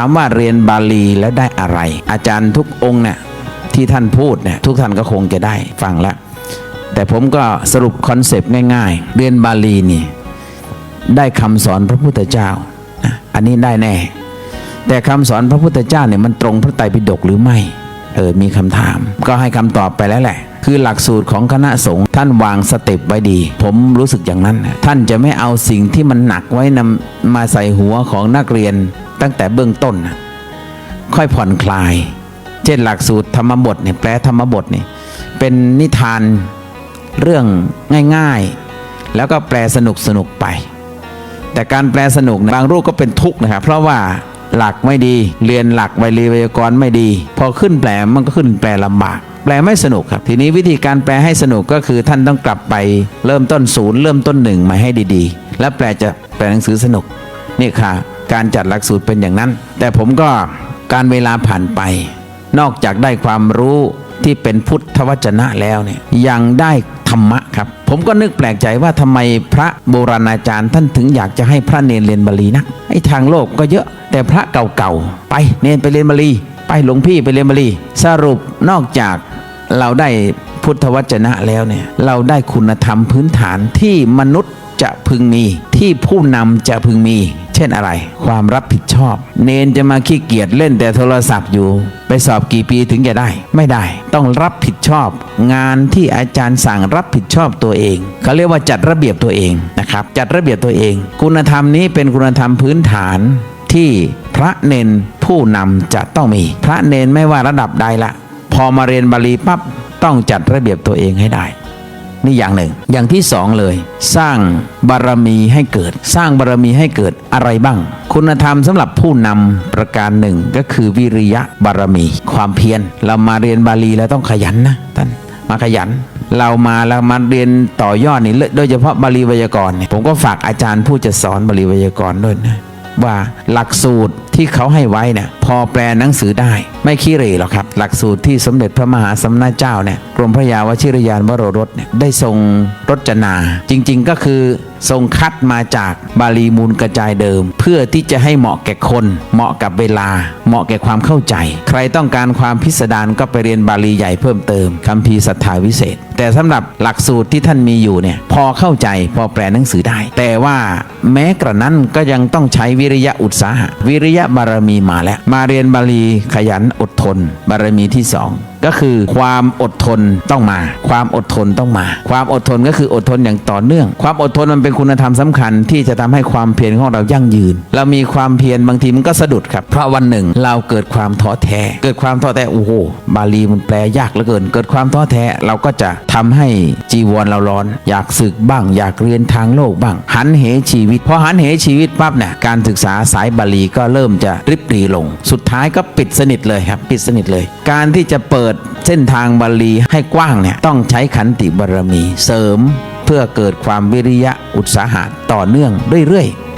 ามว่าเรียนบาลีแล้วได้อะไร อาจารย์ทุกองค์เนี่ยที่ท่านพูดเนี่ยทุกท่านก็คงจะได้ฟังแล้วแต่ผมก็สรุปคอนเซปต์ง่าย ๆ เรียนบาลีนี่ได้คำสอนพระพุทธเจ้าอันนี้ได้แน่ แต่คำสอนพระพุทธเจ้าเนี่ยมันตรงพระไตรปิฎกหรือไม่เออมีคำถาม ก็ให้คำตอบไปแล้วแหละ คือหลักสูตรของคณะสงฆ์ท่านวางสเต็ปไว้ดี ผมรู้สึกอย่างนั้นนะท่านจะไม่เอาสิ่งที่มันหนักไว้นำมาใส่หัวของนักเรียน ตั้งแต่เบื้องต้นนะค่อยผ่อนคลาย เช่นหลักสูตรธรรมบทเนี่ยแปลธรรมบทเนี่ยเป็นนิทานเรื่องง่ายๆ แล้วก็แปลสนุกสนุกๆไป แต่การแปลสนุกนยบางรูปก็เป็นทุกข์นะครับเพราะว่าหลักไม่ดีเรียนหลักไวยากรณ์ไม่ดี พอขึ้นแปลมันก็ขึ้นแปลลำบาก แปลไม่สนุกครับ ทีนี้วิธีการแปลให้สนุกก็คือท่านต้องกลับไปเริ่มต้นศูนย์เริ่มต้นหนึ่งมาให้ดีๆ และแปลจะแปลหนังสือสนุกนี่ค่ะ การจัดหลักสูตรเป็นอย่างนั้น แต่ผมก็การเวลาผ่านไป นอกจากได้ความรู้ที่เป็นพุทธวจนะแล้วเนี่ยยังได้ธรรมะครับ ผมก็นึกแปลกใจว่าทำไมพระโบราณอาจารย์ท่านถึงอยากจะให้พระเนรเรียนบาลีนักไอ้ทางโลกก็เยอะแต่พระเก่าๆไปเนรไปเรียนบาลีไปหลวงพี่ไปเรียนบาลีสรุปนอกจากเราได้พุทธวจนะแล้วเนี่ยเราได้คุณธรรมพื้นฐานที่มนุษย์จะพึงมีที่ผู้นำจะพึงมี เช่นอะไร ความรับผิดชอบ เนนจะมาขี้เกียจเล่นแต่โทรศัพท์อยู่ ไปสอบกี่ปีถึงจะได้ ไม่ได้ ต้องรับผิดชอบ งานที่อาจารย์สั่งรับผิดชอบตัวเองเขาเรียกว่าจัดระเบียบตัวเองนะครับจัดระเบียบตัวเอง คุณธรรมนี้เป็นคุณธรรมพื้นฐานที่พระเนนผู้นำจะต้องมี พระเนนไม่ว่าระดับใดละ พอมาเรียนบาลีปั๊บต้องจัดระเบียบตัวเองให้ได้ นี่อย่างหนึ่ง อย่างที่สองเลย สร้างบารมีให้เกิด สร้างบารมีให้เกิดอะไรบ้าง คุณธรรมสำหรับผู้นำประการหนึ่งก็คือวิริยะบารมี ความเพียรเรามาเรียนบาลีแล้วต้องขยันนะท่านมาขยันเรามาแล้วมาเรียนต่อยอดนี่โดยเฉพาะบาลีไวยากรณ์เนี่ยผมก็ฝากอาจารย์ผู้จะสอนบาลีไวยากรณ์ด้วยนะ ว่าหลักสูตรที่เขาให้ไว้เนี่ยพอแปลหนังสือได้ ไม่ขี้เหร่หรอกครับ หลักสูตรที่สมเด็จพระมหาสมณเจ้าเนี่ยกรมพระยาวชิรยานวโรรสเนี่ยได้ทรงรจนา จริง ๆ ก็คือ ทรงคัดมาจากบาลีมูลกระจายเดิม เพื่อที่จะให้เหมาะแก่คน เหมาะกับเวลา เหมาะแก่ความเข้าใจ ใครต้องการความพิสดารก็ไปเรียนบาลีใหญ่เพิ่มเติมคัมภีร์ศรัทธาวิเศษ แต่สำหรับหลักสูตรที่ท่านมีอยู่เนี่ยพอเข้าใจพอแปลหนังสือได้ แต่ว่าแม้กระนั้นก็ยังต้องใช้วิริยะอุตสาหะ วิริยะบารมีมาแล้ว มาเรียนบาลีขยันอดทน บารมีที่สอง ก็คือความอดทนต้องมา ความอดทนต้องมา ความอดทนก็คืออดทนอย่างต่อเนื่อง ความอดทนมันเป็นคุณธรรมสำคัญ ที่จะทำให้ความเพียรของเรายั่งยืน เรามีความเพียรบางทีมันก็สะดุดครับ เพราะวันหนึ่งเราเกิดความท้อแท้ เกิดความท้อแท้โอ้โหบาลีมันแปลยากเหลือเกิน เกิดความท้อแท้เราก็จะทำให้จีวรเราร้อน อยากศึกบ้าง อยากเรียนทางโลกบ้าง หันเหชีวิตพอหันเหชีวิตปั๊บเนี่ยการศึกษาสายบาลีก็เริ่มจะริบรีลง สุดท้ายก็ปิดสนิทเลยครับ ปิดสนิทเลย การที่จะเปิดดเส้นทางบาลีให้กว้างเนี่ยต้องใช้ขันติบารมีเสริมเพื่อเกิดความวิริยะอุตสาหะต่อเนื่องเรื่อยๆ